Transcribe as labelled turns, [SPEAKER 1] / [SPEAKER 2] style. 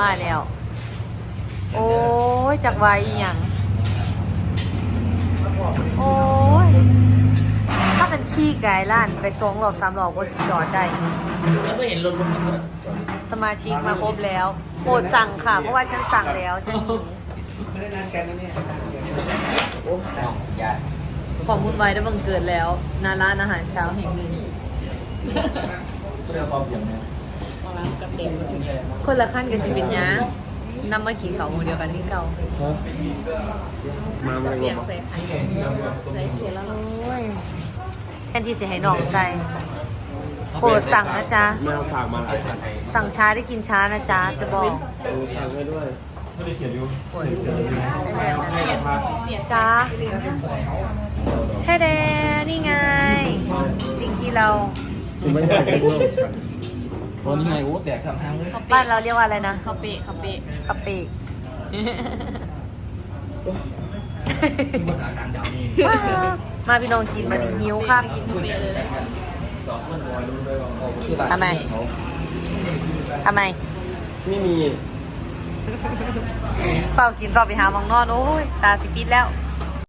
[SPEAKER 1] มาแล้ว โอ้ยจากวายอีหยังโอ้ยถ้ากันขี้กายล้านไปสองรอบสามรอบก็สิจอดได้
[SPEAKER 2] แล้วก็เห็นรถรถมัน
[SPEAKER 1] สมาชิกมาครบแล้วโปรดสั่งค่ะ เพราะว่าฉันสั่งแล้วฉันหิว
[SPEAKER 2] ไม่ได้นานกันนะเนี่ยโอ้น้องสัญญา
[SPEAKER 1] ความวุ่นวายได้บังเกิดแล้วหนาร้านอาหารเช้าแห่งหนึ่ง
[SPEAKER 2] เรื่องความอย่างเนี้ย
[SPEAKER 1] คนละขั้นกันสิเป็นหยังนำมาขี่เขาหมูเดียวกันที่เก่า
[SPEAKER 3] มาไม่ได้บอก
[SPEAKER 1] ใส่ไข่ใส่เกลือแล้วโอ้ยแทนที่จะให้น้องใส่โปรดสั่งนะจ๊ะ
[SPEAKER 3] แม่ฝากมาหลายพัน
[SPEAKER 1] สั่งช้าได้กินช้านะจ๊ะ จะบอก
[SPEAKER 3] เออสั่งให้ด้วย
[SPEAKER 1] โอ้ยได้เงินนะจ้าแค่แดนี่ไง สิ่งที่เรา
[SPEAKER 3] คุณไม่ได้แกง เพิ่ม
[SPEAKER 2] วันนี้ไงโอ้แตกสามทางเลย
[SPEAKER 1] บ้านเราเรียกว่าอะไรนะ
[SPEAKER 4] คาเปะคาเปะ
[SPEAKER 1] กะปิ
[SPEAKER 2] ภาษากลางดาวนี่
[SPEAKER 1] ว้าวมาพี่น้องกินมาดิหิวครับทำไมทำไม
[SPEAKER 3] ไม่มี
[SPEAKER 1] เฝ้ากินเฝ้าไปหาหมองนอนโอ้ย ตาสิปิดแล้ว